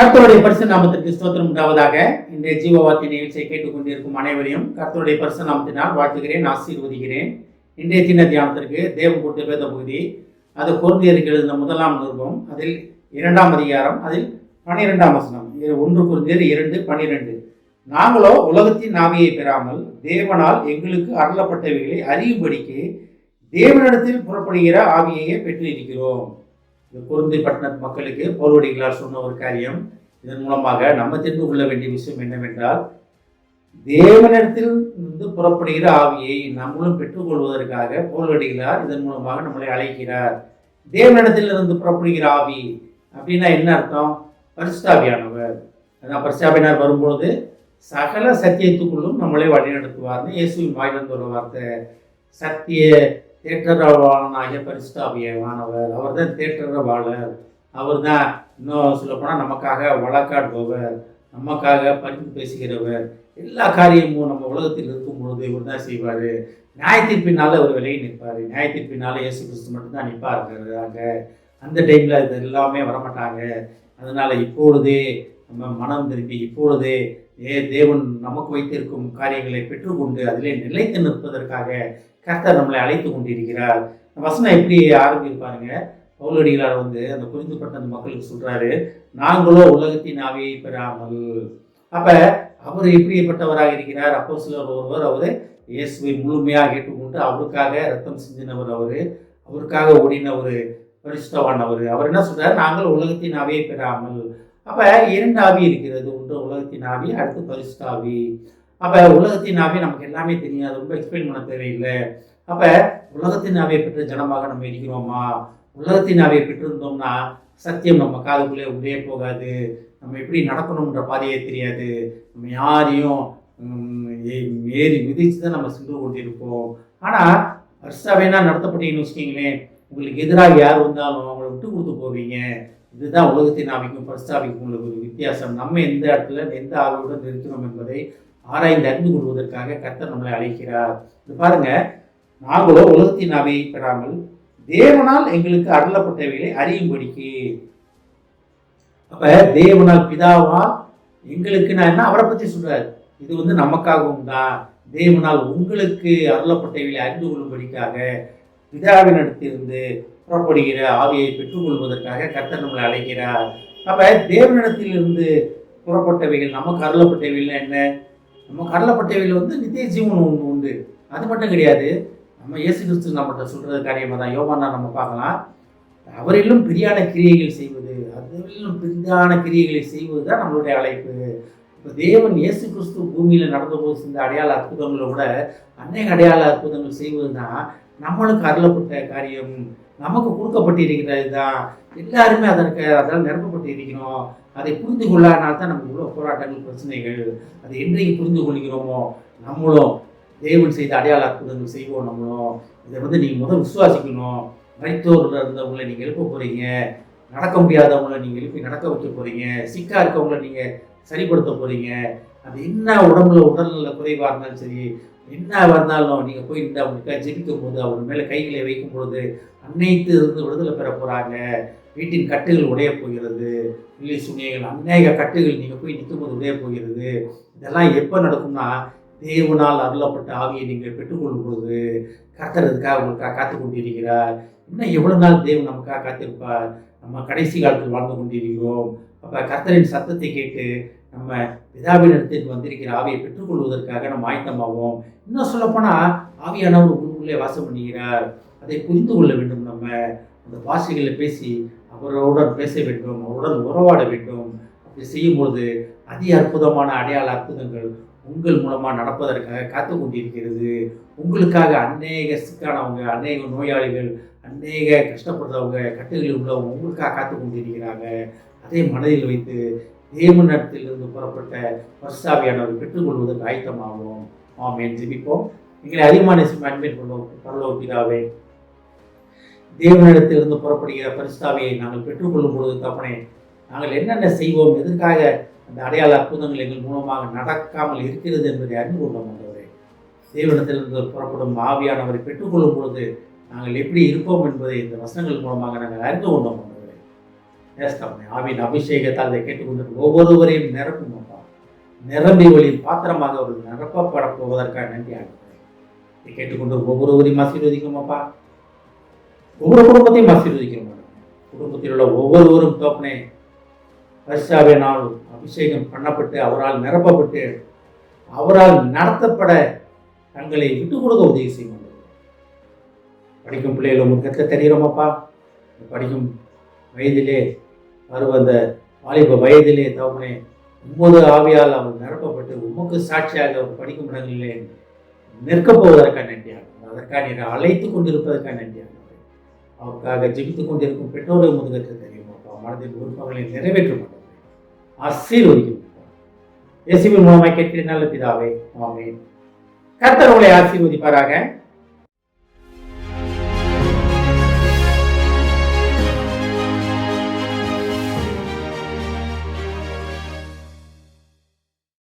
கர்த்தருடைய பரிசு நாமத்திற்கு ஸ்தோத்திரம். உண்டாவதாக இன்றைய ஜீவவார்த்தை நிகழ்ச்சியை கேட்டுக்கொண்டிருக்கும் அனைவரையும் கர்த்தருடைய பரிசு நாமத்தினால் வாழ்த்துகிறேன் ஆசீர்வதிக்கிறேன். இன்றைய சின்ன தியானத்திற்கு தேவன் கொடுத்த வேத பகுதி அது குருந்தியருக்கு எழுதின முதலாம் நிருபம் அதில் இரண்டாம் அதிகாரம் அதில் பனிரெண்டாம் வசனம். இது ஒன்று குருந்தியர் இரண்டு பனிரெண்டு. நாங்களோ உலகத்தின் நாவியை பெறாமல் தேவனால் எங்களுக்கு அருளப்பட்டவைகளை அறியும்படிக்கு தேவனிடத்தில் புறப்படுகிற ஆவியையே பெற்றிருக்கிறோம். இந்த குருந்தி மக்களுக்கு போர்வடிகளால் சொன்ன ஒரு காரியம். இதன் மூலமாக நம்ம தெரிந்து கொள்ள வேண்டிய விஷயம் என்னவென்றால் தேவனிடத்தில் இருந்து புறப்படுகிற ஆவியை நம்மளும் பெற்றுக்கொள்வதற்காக போர்வடிகளார் இதன் மூலமாக நம்மளை அழைக்கிறார். தேவனிடத்தில் இருந்து புறப்படுகிற ஆவி அப்படின்னா என்ன அர்த்தம்? பரிசுத்தாவியானவர். அதான் பரிசுத்தாவியானவர் வரும்பொழுது சகல சத்தியத்துக்குள்ளும் நம்மளை வழிநடத்துவார்னு இயேசுவின் வாயிலிருந்து ஒரு வார்த்தை. சத்திய தேற்றரவாளனாகிய பரிசுத்தாவியமானவர் அவர் தான் தேற்றரவாளர். அவர் தான் இன்னும் சொல்லப்போனால் நமக்காக வழக்காடுபவர் நமக்காக பரிந்து பேசுகிறவர். எல்லா காரியமும் நம்ம உலகத்தில் இருக்கும் பொழுது இவர் தான் செய்வார். நியாயத்தீர்ப்பினால அவர் விலகி நிற்பார். நியாயத்தீர்ப்பினால இயேசு கிறிஸ்து மட்டும்தான் நிற்பாருங்கிறாங்க அந்த டைமில் இது எல்லாமே வரமாட்டாங்க. அதனால் இப்பொழுதே நம்ம மனம் திரும்பி இப்பொழுதே ஏ தேவன் நமக்கு வைத்திருக்கும் காரியங்களை பெற்றுக்கொண்டு அதிலே நிலைத்து நிற்பதற்காக கர்த்தர் நம்மளை அழைத்து கொண்டிருக்கிறார். வசனம் எப்படி ஆரம்பிப்பாருங்க பவுலடிகளார் வந்து அந்த புரிந்துபட்ட அந்த மக்களுக்கு சொல்கிறாரு நாங்களோ உலகத்தின் ஆவியை பெறாமல். அப்போ அவர் எப்படிப்பட்டவராக இருக்கிறார். அப்போ சிலர் ஒருவர் அவர் இயேசுவை முழுமையாக ஏற்றுக்கொண்டு அவருக்காக ரத்தம் சிந்தினவர் அவர் அவருக்காக ஓடின ஒரு பரிசுத்தவானவர் அவர். என்ன சொல்கிறார் நாங்கள் உலகத்தின் ஆவியை பெறாமல். அப்போ இரண்டு ஆவி இருக்கிறது. ஒன்று உலகத்தின் ஆவி அடுத்து பரிசுத்த ஆவி. அப்போ உலகத்தின் நமக்கு எல்லாமே தெரியும். அது ரொம்ப எக்ஸ்பிளைன் பண்ண தேவையில்லை. அப்போ உலகத்தின் பெற்ற ஜனமாக நம்ம இருக்கிறோமா? உலகத்தின் பெற்றிருந்தோம்னா சத்தியம் நம்ம காதுக்குள்ளே உள்ளே போகாது. நம்ம எப்படி நடக்கணுன்ற பாதையே தெரியாது. நம்ம யாரையும் ஏ- ஏறி மிதித்து தான் நம்ம சிந்து கொண்டிருப்போம். ஆனால் வருஷாவேனா நடத்தப்பட்டீங்கன்னு வச்சுக்கிங்களேன். உங்களுக்கு எதிராக யார் வந்தாலும் அவங்கள விட்டு கொடுத்து போவீங்க. இதுதான் உலகத்தின் ஆவிக்கும் பரிசாவிக்கும் உங்களுக்கு ஒரு வித்தியாசம். நம்ம எந்த இடத்துல எந்த ஆவியுடன் இருக்கிறோம் என்பதை ஆராய்ந்து அறிந்து கொள்வதற்காக கர்த்தர் நம்மளை அழைக்கிறார். இது பாருங்க நாங்களோ உலகத்தின் அவையை பெறாமல் தேவனால் எங்களுக்கு அருளப்பட்டவைகளை அறியும்படிக்கு. அப்ப தேவனால் பிதாவா எங்களுக்கு நான் என்ன அவரை பற்றி சொல்றாரு? இது வந்து நமக்காகவும் தான். தேவனால் உங்களுக்கு அருளப்பட்டவைகளை அறிந்து கொள்ளும்படிக்காக பிதாவினிடத்திலிருந்து புறப்படுகிற ஆவியை பெற்றுக்கொள்வதற்காக கர்த்தர் நம்மளை அழைக்கிறார். அப்ப தேவனிடத்திலிருந்து புறப்பட்டவைகள் நமக்கு அருளப்பட்டவைகள் என்ன? நம்ம கடலப்பட்டவையில் வந்து நித்திய ஜீவன் ஒன்று உண்டு. அது மட்டும் கிடையாது. நம்ம இயேசு கிறிஸ்து நம்மகிட்ட சொல்கிறது காரியமாக தான். யோகானா நம்ம பார்க்கலாம். அவரிலும் பிரியான கிரியைகள் செய்வது. அதிலும் பிரியான கிரியைகளை செய்வது தான் நம்மளுடைய அழைப்பு. இப்போ தேவன் இயேசு கிறிஸ்து பூமியில் நடந்தபோது செஞ்ச அடையாள அற்புதங்களை விட அநேக அடையாள அற்புதங்கள் செய்வது தான் நம்மளுக்கு அருளப்பட்ட காரியம் நமக்கு கொடுக்கப்பட்டிருக்கிறது தான் எல்லாருமே அதற்கு அதனால் நிரப்பப்பட்டு இருக்கிறோம் அதை புரிந்து கொள்ளாதனால தான் நமக்கு இவ்வளோ போராட்டங்கள் பிரச்சனைகள் அதை என்றைக்கு புரிந்து கொள்கிறோமோ நம்மளும் தேவன் செய்த அடையாள அற்புதங்கள் செய்வோம் நம்மளும். இதை வந்து நீங்கள் முதல் விசுவாசிக்கணும். மறைத்தோரில் இருந்தவங்களை நீங்கள் எழுப்ப போகிறீங்க நடக்க முடியாதவங்களை நீங்கள் எழுப்பி நடக்க வைக்க போகிறீங்க சிக்கா இருக்கவங்களை நீங்கள் சரிப்படுத்த போகிறீங்க அது என்ன உடம்புல உடல்நல குறைவாக இருந்தாலும் சரி என்ன வந்தாலும் நீங்கள் போய் இந்த அவங்களுக்கு ஜெபிக்கும் போது அவங்க மேலே கைகளை வைக்கும் பொழுது அன்னைத்து இருந்து விடுதலை பெற போகிறாங்க வீட்டின் கட்டுகள் உடைய போகிறது. இல்லை சுனியங்கள் அநேக கட்டுகள் நீங்கள் போய் நிற்கும் போது உடைய போகிறது. இதெல்லாம் எப்போ நடக்கும்னா தேவனால் அருளப்பட்ட ஆவியை நீங்கள் பெற்றுக்கொள்ளும் பொழுது கர்த்தர் உங்களுக்காக காத்து கொண்டிருக்கிறார்? இன்னும் எவ்வளோ நாள் தேவன் நமக்காக காத்திருப்பார்? நம்ம கடைசி காலத்தில் வாழ்ந்து கொண்டிருக்கிறோம். அப்போ கர்த்தரின் சத்தத்தை கேட்டு நம்ம பிதாவினிடத்தில் வந்திருக்கிற ஆவியை பெற்றுக்கொள்வதற்காக நம்ம ஆயத்தமாகும் இன்னும் சொல்லப்போனால் ஆவியானவர் உள்ளே வாசம் பண்ணுகிறார் அதை புரிந்து கொள்ள வேண்டும் நம்ம. அந்த பாஷைகளில் பேசி அவருடன் பேச வேண்டும் அவருடன் உறவாட வேண்டும். அப்படி செய்யும்பொழுது அதி அற்புதமான அடையாள அற்புதங்கள் உங்கள் மூலமாக நடப்பதற்காக காத்து கொண்டிருக்கிறது உங்களுக்காக அநேக சிக்கானவங்க அநேக நோயாளிகள் அநேக கஷ்டப்படுறவங்க கட்டுகளில் உள்ளவங்க உங்களுக்காக காத்து கொண்டிருக்கிறாங்க அதை மனதில் வைத்து தேவனிடத்திலிருந்து புறப்பட்ட பர்சாவியானவர் பெற்றுக்கொள்வதற்கு ஆயத்தமாகும் ஆமேன். ஜெபிப்போம். எங்களை அதிகமான அன்பின் கொள்வோம் பரலோ பிதாவே தேவனிடத்திலிருந்து புறப்படுகிற பரிசாவியை நாங்கள் பெற்றுக்கொள்ளும் பொழுது தப்பனே நாங்கள் என்னென்ன செய்வோம் எதற்காக அந்த அடையாள அற்புதங்கள் எங்கள் மூலமாக நடக்காமல் இருக்கிறது என்பதை அறிந்து கொண்டோம் ஆண்டவரே. தேவனிடத்திலிருந்து புறப்படும் ஆவியானவரை பெற்றுக்கொள்ளும் பொழுது நாங்கள் எப்படி இருப்போம் என்பதை இந்த வசனங்கள் மூலமாக நாங்கள் அறிந்து கொண்டோம். ஆண்டவரே ஏஸ்தாமே ஆவின் அபிஷேகத்தால் அதை கேட்டுக்கொண்டு ஒவ்வொருவரையும் நிரப்பும் அப்பா. நிரம்பி ஒளி பாத்திரமாக அவர்கள் நிரப்பப்பட போவதற்காக நன்றி ஆண்டுகிறேன் இதை கேட்டுக்கொண்டு ஒவ்வொருவரையும் ஆசீர்வதிக்கும் அப்பா. ஒவ்வொரு குடும்பத்தையும் ஆசீர்வதிக்கிறோம் குடும்பத்தில் உள்ள ஒவ்வொருவரும் தோப்பனே பரிசாவினால் அபிஷேகம் பண்ணப்பட்டு அவரால் நிரப்பப்பட்டு அவரால் நடத்தப்பட தங்களை விட்டு கொடுக்க உதவி செய்யும் படிக்கும் பிள்ளைகள் உங்களுக்கு தெரிகிறோமாப்பா படிக்கும் வயதிலே பருவ அந்த வாலிப வயதிலே தவனே உமது ஆவியால் அவர் நிரப்பப்பட்டு உமக்கு சாட்சியாக அவர் படிக்கும் இடங்களிலே நிற்கப் போவதற்காக நன்றியாகும் அதற்காக நீங்கள் அழைத்து கொண்டிருப்பதற்காக நன்றியாகும் அவருக்காக ஜெபித்துக் கொண்டிருக்கும் பெற்றோரை தெரியும் தெரியுமாப்பா மனதின் விருப்பங்களை நிறைவேற்ற மாட்டோம் ஆசீர்வதிக்கும் இயேசுவின் மூலமாக கேட்கிறேன் நல்ல பிதாவே ஆமென். கர்த்தர் உங்களை ஆசீர்வதிப்பாராக.